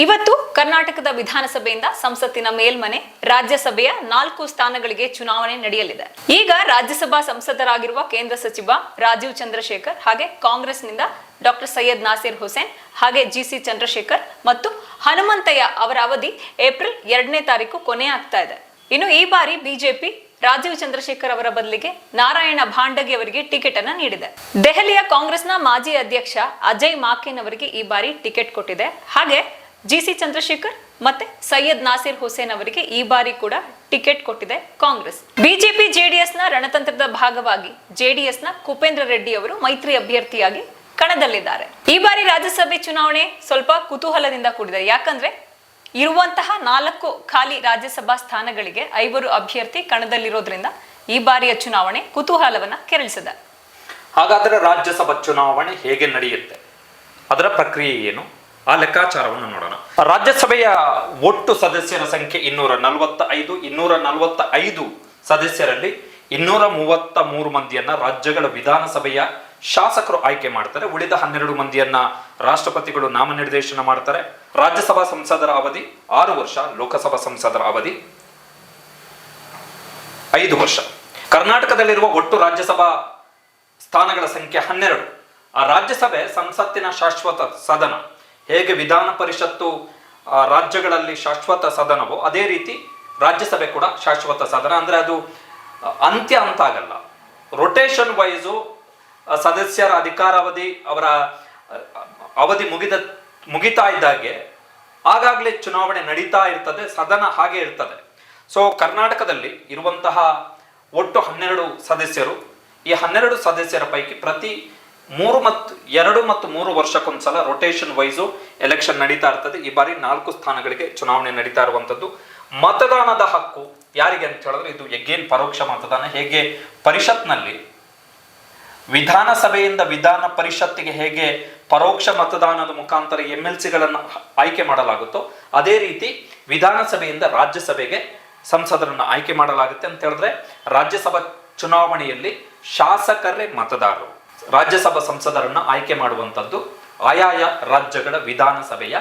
ಇವತ್ತು ಕರ್ನಾಟಕದ ವಿಧಾನಸಭೆಯಿಂದ ಸಂಸತ್ತಿನ ಮೇಲ್ಮನೆ ರಾಜ್ಯಸಭೆಯ ನಾಲ್ಕು ಸ್ಥಾನಗಳಿಗೆ ಚುನಾವಣೆ ನಡೆಯಲಿದೆ. ಈಗ ರಾಜ್ಯಸಭಾ ಸಂಸದರಾಗಿರುವ ಕೇಂದ್ರ ಸಚಿವ ರಾಜೀವ್ ಚಂದ್ರಶೇಖರ್ ಹಾಗೆ ಕಾಂಗ್ರೆಸ್ನಿಂದ ಡಾಕ್ಟರ್ ಸೈಯದ್ ನಾಸೀರ್ ಹುಸೇನ್ ಹಾಗೆ ಜಿಸಿ ಚಂದ್ರಶೇಖರ್ ಮತ್ತು ಹನುಮಂತಯ್ಯ ಅವರ ಅವಧಿ ಏಪ್ರಿಲ್ ಎರಡನೇ ತಾರೀಕು ಕೊನೆ ಆಗ್ತಾ ಇದೆ. ಇನ್ನು ಈ ಬಾರಿ ಬಿಜೆಪಿ ರಾಜೀವ್ ಚಂದ್ರಶೇಖರ್ ಅವರ ಬದಲಿಗೆ ನಾರಾಯಣ ಭಾಂಡಗಿ ಅವರಿಗೆ ಟಿಕೆಟ್ ಅನ್ನ ನೀಡಿದೆ. ದೆಹಲಿಯ ಕಾಂಗ್ರೆಸ್ನ ಮಾಜಿ ಅಧ್ಯಕ್ಷ ಅಜಯ್ ಮಾಕೆನ್ ಅವರಿಗೆ ಈ ಬಾರಿ ಟಿಕೆಟ್ ಕೊಟ್ಟಿದೆ. ಹಾಗೆ ಜಿಸಿ ಚಂದ್ರಶೇಖರ್ ಮತ್ತೆ ಸೈಯದ್ ನಾಸಿರ್ ಹುಸೇನ್ ಅವರಿಗೆ ಈ ಬಾರಿ ಕೂಡ ಟಿಕೆಟ್ ಕೊಟ್ಟಿದೆ ಕಾಂಗ್ರೆಸ್. ಬಿಜೆಪಿ ಜೆಡಿಎಸ್ನ ರಣತಂತ್ರದ ಭಾಗವಾಗಿ ಜೆಡಿಎಸ್ನ ಕುಪೇಂದ್ರ ರೆಡ್ಡಿ ಅವರು ಮೈತ್ರಿ ಅಭ್ಯರ್ಥಿಯಾಗಿ ಕಣದಲ್ಲಿದ್ದಾರೆ. ಈ ಬಾರಿ ರಾಜ್ಯಸಭೆ ಚುನಾವಣೆ ಸ್ವಲ್ಪ ಕುತೂಹಲದಿಂದ ಕೂಡಿದೆ. ಯಾಕಂದ್ರೆ ಇರುವಂತಹ ನಾಲ್ಕು ಖಾಲಿ ರಾಜ್ಯಸಭಾ ಸ್ಥಾನಗಳಿಗೆ ಐವರು ಅಭ್ಯರ್ಥಿ ಕಣದಲ್ಲಿರೋದ್ರಿಂದ ಈ ಬಾರಿಯ ಚುನಾವಣೆ ಕುತೂಹಲವನ್ನ ಕೆರಳಿಸಿದೆ. ಹಾಗಾದರೆ ರಾಜ್ಯಸಭಾ ಚುನಾವಣೆ ಹೇಗೆ ನಡೆಯುತ್ತೆ? ಅದರ ಪ್ರಕ್ರಿಯೆ ಏನು? ಆ ಲೆಕ್ಕಾಚಾರವನ್ನು ನೋಡೋಣ. ರಾಜ್ಯಸಭೆಯ ಒಟ್ಟು ಸದಸ್ಯರ ಸಂಖ್ಯೆ ಇನ್ನೂರ ನಲವತ್ತ ಐದು ಇನ್ನೂರ ನಲವತ್ತ ಐದು ಸದಸ್ಯರಲ್ಲಿ ಇನ್ನೂರ ಮೂವತ್ತ ಮೂರು ಮಂದಿಯನ್ನ ರಾಜ್ಯಗಳ ವಿಧಾನಸಭೆಯ ಶಾಸಕರು ಆಯ್ಕೆ ಮಾಡ್ತಾರೆ. ಉಳಿದ ಹನ್ನೆರಡು ಮಂದಿಯನ್ನ ರಾಷ್ಟ್ರಪತಿಗಳು ನಾಮನಿರ್ದೇಶನ ಮಾಡ್ತಾರೆ. ರಾಜ್ಯಸಭಾ ಸಂಸದರ ಅವಧಿ ಆರು ವರ್ಷ, ಲೋಕಸಭಾ ಸಂಸದರ ಅವಧಿ ಐದು ವರ್ಷ. ಕರ್ನಾಟಕದಲ್ಲಿರುವ ಒಟ್ಟು ರಾಜ್ಯಸಭಾ ಸ್ಥಾನಗಳ ಸಂಖ್ಯೆ ಹನ್ನೆರಡು. ಆ ರಾಜ್ಯಸಭೆ ಸಂಸತ್ತಿನ ಶಾಶ್ವತ ಸದನ. ಹೇಗೆ ವಿಧಾನ ಪರಿಷತ್ತು ರಾಜ್ಯಗಳಲ್ಲಿ ಶಾಶ್ವತ ಸದನವೋ ಅದೇ ರೀತಿ ರಾಜ್ಯಸಭೆ ಕೂಡ ಶಾಶ್ವತ ಸದನ. ಅಂದ್ರೆ ಅದು ಅಂತ್ಯ ಅಂತ ಆಗಲ್ಲ ರೊಟೇಷನ್ ವೈಸು ಸದಸ್ಯರ ಅಧಿಕಾರಾವಧಿ ಅವರ ಅವಧಿ ಮುಗಿದ, ಮುಗಿತಾ ಇದ್ದಾಗೆ ಆಗಾಗಲೇ ಚುನಾವಣೆ ನಡೀತಾ ಇರ್ತದೆ, ಸದನ ಹಾಗೆ ಇರ್ತದೆ. ಸೊ ಕರ್ನಾಟಕದಲ್ಲಿ ಇರುವಂತಹ ಒಟ್ಟು ಹನ್ನೆರಡು ಸದಸ್ಯರು. ಈ ಹನ್ನೆರಡು ಸದಸ್ಯರ ಪೈಕಿ ಪ್ರತಿ ಮೂರು ಮತ್ತು ಎರಡು ಮತ್ತು ಮೂರು ವರ್ಷಕ್ಕೊಂದ್ಸಲ ರೊಟೇಷನ್ ವೈಸು ಎಲೆಕ್ಷನ್ ನಡೀತಾ ಇರ್ತದೆ. ಈ ಬಾರಿ ನಾಲ್ಕು ಸ್ಥಾನಗಳಿಗೆ ಚುನಾವಣೆ ನಡೀತಾ ಇರುವಂಥದ್ದು ಮತದಾನದ ಹಕ್ಕು ಯಾರಿಗೆ ಅಂತ ಹೇಳಿದ್ರೆ ಇದು ಎಗೇನ್ ಪರೋಕ್ಷ ಮತದಾನ. ಹೇಗೆ ಪರಿಷತ್ನಲ್ಲಿ ವಿಧಾನಸಭೆಯಿಂದ ವಿಧಾನ ಪರಿಷತ್ತಿಗೆ ಹೇಗೆ ಪರೋಕ್ಷ ಮತದಾನದ ಮುಖಾಂತರ ಎಂ ಎಲ್ ಸಿಗಳನ್ನು ಆಯ್ಕೆ ಮಾಡಲಾಗುತ್ತೋ, ಅದೇ ರೀತಿ ವಿಧಾನಸಭೆಯಿಂದ ರಾಜ್ಯಸಭೆಗೆ ಸಂಸದರನ್ನು ಆಯ್ಕೆ ಮಾಡಲಾಗುತ್ತೆ ಅಂತ ಹೇಳಿದ್ರೆ ರಾಜ್ಯಸಭಾ ಚುನಾವಣೆಯಲ್ಲಿ ಶಾಸಕರೇ ಮತದಾರರು. ರಾಜ್ಯಸಭಾ ಸಂಸದರನ್ನ ಆಯ್ಕೆ ಮಾಡುವಂಥದ್ದು ಆಯಾಯ ರಾಜ್ಯಗಳ ವಿಧಾನಸಭೆಯ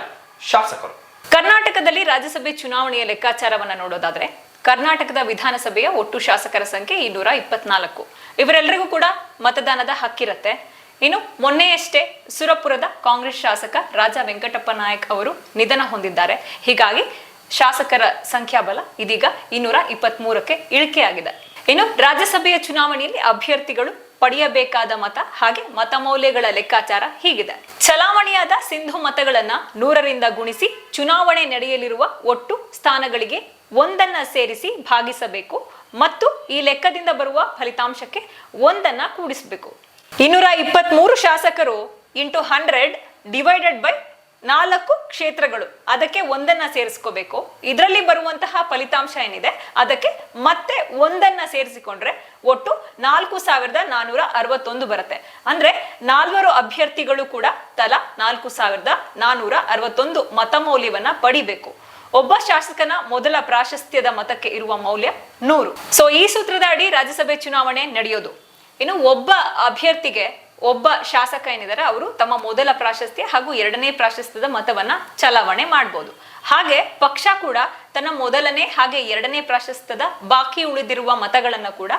ಶಾಸಕರು. ಕರ್ನಾಟಕದಲ್ಲಿ ರಾಜ್ಯಸಭೆ ಚುನಾವಣೆಯ ಲೆಕ್ಕಾಚಾರವನ್ನ ನೋಡೋದಾದ್ರೆ, ಕರ್ನಾಟಕದ ವಿಧಾನಸಭೆಯ ಒಟ್ಟು ಶಾಸಕರ ಸಂಖ್ಯೆ ಇನ್ನೂರ ಇಪ್ಪತ್ನಾಲ್ಕು ಇವರೆಲ್ಲರಿಗೂ ಕೂಡ ಮತದಾನದ ಹಕ್ಕಿರುತ್ತೆ. ಇನ್ನು ಮೊನ್ನೆಯಷ್ಟೇ ಸುರಪುರದ ಕಾಂಗ್ರೆಸ್ ಶಾಸಕ ರಾಜ ವೆಂಕಟಪ್ಪ ನಾಯಕ್ ಅವರು ನಿಧನ ಹೊಂದಿದ್ದಾರೆ. ಹೀಗಾಗಿ ಶಾಸಕರ ಸಂಖ್ಯಾಬಲ ಇದೀಗ ಇನ್ನೂರ ಇಪ್ಪತ್ತ್ ಮೂರಕ್ಕೆ ಇಳಿಕೆಯಾಗಿದೆ. ಇನ್ನು ರಾಜ್ಯಸಭೆಯ ಚುನಾವಣೆಯಲ್ಲಿ ಅಭ್ಯರ್ಥಿಗಳು ಪಡೆಯಬೇಕಾದ ಮತ ಹಾಗೆ ಮತ ಮೌಲ್ಯಗಳ ಲೆಕ್ಕಾಚಾರ ಹೀಗಿದೆ. ಚಲಾವಣೆಯಾದ ಸಿಂಧು ಮತಗಳನ್ನ ನೂರರಿಂದ ಗುಣಿಸಿ ಚುನಾವಣೆ ನಡೆಯಲಿರುವ ಒಟ್ಟು ಸ್ಥಾನಗಳಿಗೆ ಒಂದನ್ನ ಸೇರಿಸಿ ಭಾಗಿಸಬೇಕು ಮತ್ತು ಈ ಲೆಕ್ಕದಿಂದ ಬರುವ ಫಲಿತಾಂಶಕ್ಕೆ ಒಂದನ್ನ ಕೂಡಿಸಬೇಕು. ಇನ್ನೂರ ಇಪ್ಪತ್ತ್ ಶಾಸಕರು ಇಂಟು ಹಂಡ್ರೆಡ್ ಡಿವೈಡೆಡ್ ಬೈ ನಾಲ್ಕು ಕ್ಷೇತ್ರಗಳು. ಅದಕ್ಕೆ ಒಂದನ್ನ ಸೇರಿಸ್ಕೋಬೇಕು. ಇದರಲ್ಲಿ ಬರುವಂತಹ ಫಲಿತಾಂಶ ಏನಿದೆ? ಅದಕ್ಕೆ ಮತ್ತೆ ಒಂದನ್ನ ಸೇರಿಸಿಕೊಂಡ್ರೆ ಒಟ್ಟು ನಾಲ್ಕು ಸಾವಿರದ ನಾನೂರ ಅರವತ್ತೊಂದು ಬರುತ್ತೆ. ಅಂದ್ರೆ ನಾಲ್ವರು ಅಭ್ಯರ್ಥಿಗಳು ಕೂಡ ತಲಾ ನಾಲ್ಕು ಸಾವಿರದ ನಾನೂರ ಅರವತ್ತೊಂದು ಮತ ಮೌಲ್ಯವನ್ನ ಪಡಿಬೇಕು. ಒಬ್ಬ ಶಾಸಕನ ಮೊದಲ ಪ್ರಾಶಸ್ತ್ಯದ ಮತಕ್ಕೆ ಇರುವ ಮೌಲ್ಯ ನೂರು. ಸೊ ಈ ಸೂತ್ರದ ಅಡಿ ರಾಜ್ಯಸಭೆ ಚುನಾವಣೆ ನಡೆಯೋದು. ಇನ್ನು ಒಬ್ಬ ಅಭ್ಯರ್ಥಿಗೆ ಒಬ್ಬ ಶಾಸಕ ಏನಿದ್ದಾರೆ, ಅವರು ತಮ್ಮ ಮೊದಲ ಪ್ರಾಶಸ್ತ್ಯ ಹಾಗೂ ಎರಡನೇ ಪ್ರಾಶಸ್ತ್ಯದ ಮತವನ್ನ ಚಲಾವಣೆ ಮಾಡಬಹುದು ಹಾಗೆ ಪಕ್ಷ ಕೂಡ ತನ್ನ ಮೊದಲನೇ ಹಾಗೆ ಎರಡನೇ ಪ್ರಾಶಸ್ತ್ಯದ ಬಾಕಿ ಉಳಿದಿರುವ ಮತಗಳನ್ನ ಕೂಡ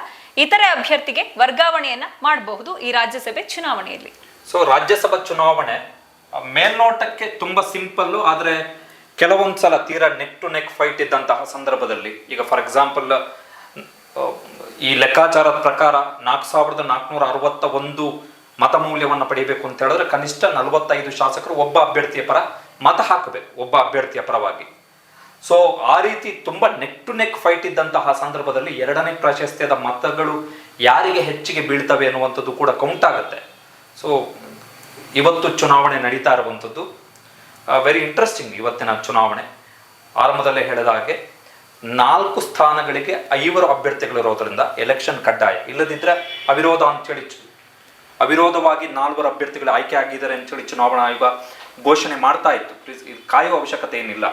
ಇತರೆ ಅಭ್ಯರ್ಥಿಗೆ ವರ್ಗಾವಣೆಯನ್ನ ಮಾಡಬಹುದು ಈ ರಾಜ್ಯಸಭೆ ಚುನಾವಣೆಯಲ್ಲಿ. ಸೊ ರಾಜ್ಯಸಭಾ ಚುನಾವಣೆ ಮೇಲ್ನೋಟಕ್ಕೆ ತುಂಬಾ ಸಿಂಪಲ್ಲು, ಆದರೆ ಕೆಲವೊಂದ್ಸಲ ತೀರಾ ನೆಕ್ ಟು ನೆಕ್ ಫೈಟ್ ಇದ್ದಂತಹ ಸಂದರ್ಭದಲ್ಲಿ, ಈಗ ಫಾರ್ ಎಕ್ಸಾಂಪಲ್ ಈ ಲೆಕ್ಕಾಚಾರದ ಪ್ರಕಾರ ನಾಲ್ಕು ಸಾವಿರದ ನಾಲ್ಕುನೂರ ಅರವತ್ತ ಒಂದು ಮತ ಮೌಲ್ಯವನ್ನು ಪಡಿಬೇಕು ಅಂತ ಹೇಳಿದ್ರೆ ಕನಿಷ್ಠ ನಲವತ್ತೈದು ಶಾಸಕರು ಒಬ್ಬ ಅಭ್ಯರ್ಥಿಯ ಪರ ಮತ ಹಾಕಬೇಕು, ಒಬ್ಬ ಅಭ್ಯರ್ಥಿಯ ಪರವಾಗಿ. ಸೊ ಆ ರೀತಿ ತುಂಬ ನೆಕ್ ಟು ನೆಕ್ ಫೈಟ್ ಇದ್ದಂತಹ ಸಂದರ್ಭದಲ್ಲಿ ಎರಡನೇ ಪ್ರಾಶಸ್ತ್ಯದ ಮತಗಳು ಯಾರಿಗೆ ಹೆಚ್ಚಿಗೆ ಬೀಳ್ತವೆ ಅನ್ನುವಂಥದ್ದು ಕೂಡ ಕೌಂಟ್ ಆಗುತ್ತೆ. ಸೊ ಇವತ್ತು ಚುನಾವಣೆ ನಡೀತಾ ಇರುವಂಥದ್ದು ವೆರಿ ಇಂಟ್ರೆಸ್ಟಿಂಗ್ ಇವತ್ತಿನ ಚುನಾವಣೆ. ಆರಂಭದಲ್ಲೇ ಹೇಳಿದ ಹಾಗೆ, ನಾಲ್ಕು ಸ್ಥಾನಗಳಿಗೆ ಐವರು ಅಭ್ಯರ್ಥಿಗಳಿರೋದ್ರಿಂದ ಎಲೆಕ್ಷನ್ ಕಡ್ಡಾಯ. ಇಲ್ಲದಿದ್ದರೆ ಅವಿರೋಧ ಅಂತೇಳಿ ಅವಿರೋಧವಾಗಿ ನಾಲ್ವರು ಅಭ್ಯರ್ಥಿಗಳು ಆಯ್ಕೆ ಆಗಿದ್ದಾರೆ ಅಂತೇಳಿ ಚುನಾವಣಾ ಆಯೋಗ ಘೋಷಣೆ ಮಾಡ್ತಾ ಇತ್ತು. ಪ್ಲೀಸ್ ಇದು ಕಾಯುವ ಅವಶ್ಯಕತೆ ಏನಿಲ್ಲ.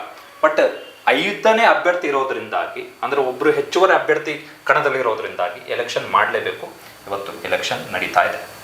ಬಟ್ ಐದನೇ ಅಭ್ಯರ್ಥಿ ಇರೋದ್ರಿಂದಾಗಿ, ಅಂದ್ರೆ ಒಬ್ರು ಹೆಚ್ಚುವರಿ ಅಭ್ಯರ್ಥಿ ಕಣದಲ್ಲಿರೋದ್ರಿಂದಾಗಿ ಎಲೆಕ್ಷನ್ ಮಾಡಲೇಬೇಕು. ಇವತ್ತು ಎಲೆಕ್ಷನ್ ನಡೀತಾ ಇದೆ.